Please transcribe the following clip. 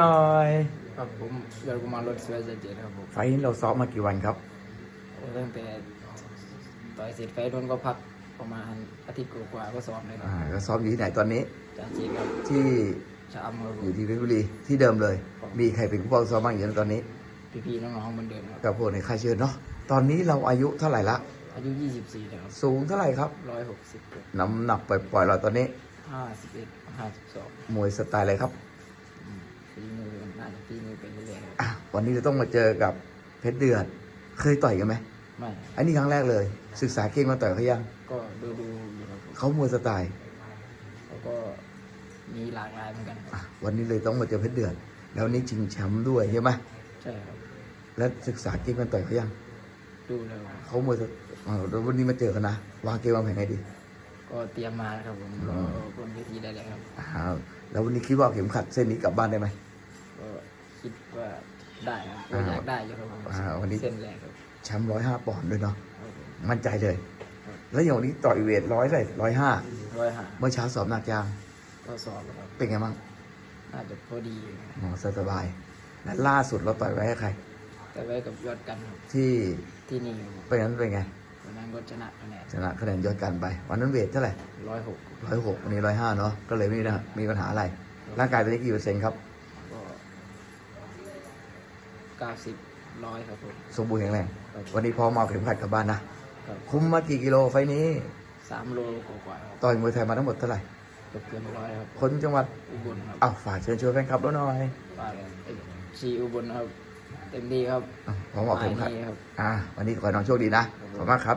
หน่อยครับผมเดินกุมารรถเสือเจ็ดครับผมไฟล์นี้เราซ้อมมากี่วันครับ ตั้งแต่ต่อยเสร็จไฟโดนก็พักประมาณอาทิตย์กว่าๆก็ซ้อมเลยครับอ่าก็ซ้อมอยู่ที่ไหนตอนนี้ จาจีครับที่ชะอำครับผอยู่มที่เพชรบุรีที่เดิมเลยมีใครเป็นผู้ปกครองซ้อมบ้างอยู่ตอนนี้พี่ๆน้องๆเหมือนเดิมครับกับพวกในค่ายเชิญเนาะตอนนี้เราอายุเท่าไหร่ละ อายุ 24แล้วครับสูงเท่าไหร่ครับ 160 น้ำหนักปล่อยๆเราตอนนี้51 52มวยสไตล์อะไรครับอืมฝี มือน่าจะฝีมือไปเรื่อยๆครับอะวันนี้เราต้องมาเจอกับเพชรเดือด เคยต่อยกันไหมไม่อันนี้ครั้งแรกเลย ศึกษาเก่งมาต่อยเขายังก็ดูดูๆอยู่ครับผมเขามวยสไตล์เขาก็มีหลากหลายเหมือนกันคอะรับวันนี้เลยต้องมาเจอเพชรเดือด แล้ววันนี้ชิงแชมป์ด้วยใช่ไหมใช่ครับแล้วศึกษาเก่งมาต่อยเขายังดูแล้วครับเขามวยสเอ่อแล้ววันนี้มาเจอกันนะวางเกมวางแผนไงดีก็เตรียมมาแล้วครับผมรอบนเวทีได้เลยครับอ้าวแล้ววันนี้คิดว่าเข็มขัดเส้นนี้กลับบ้านได้ไหมก็ คิดว่าได้ครับก็อยากได้อยู่ครับผมอ่าวันนี้ เส้นแรกครับแชมป์ร้อยห้าปอนด์ด้วยเนาะครับผมมั่นใจเลย แล้วอย่างวันนี้ต่อยเวทร้อยเท่าไหร่ร้อยห้าร้อยหาเมื่อเช้าสอบหนักยางก็สอบครับเป็นไงบ้างน่าจะพอดีอยู่ครับอ๋อสบายๆและล่าสุดเราต่อยไว้ให้ใคร แต่ไว้กับยอดกันครับที่ที่นี่ครับผมเป็นนั้นเป็นไงวันนั้นก็ชนะคะแนนชนะคะแนนยอดกันไป วันนั้นเวทเท่าไหร่ร้อยหกร้อยหกวันนี้ร้อยห้าเนาะก็เลยไม่มีปัญหามีปัญหาอะไร ร่างกายตอนนี้กี่เปอร์เซ็นต์ครับก็ เก้าสิบร้อยครับผม สมบูรณ์แข็งแรงครับวันนี้พร้อมมาเอาเข็มขัดกลับบ้านนะ ครับ คุ้มมากี่กิโลไฟล์นี้ สามโลกว่าๆครับต่อยมวยไทยมาทั้งหมดเท่าไหร่ เกือบเกินร้อยครับ คนจังหวัดอุบลครับอ้าวฝากเชิญชวนแฟนคลับแล้วหน่อยฝากชีอุบลครับ เต็มที่ครับอ้าวพร้อมออกเข็มขัดฝ่ายนี้ครับ อ่า วันนี้ขอให้น้องโชคดีนะ ขอบคุณมากครับ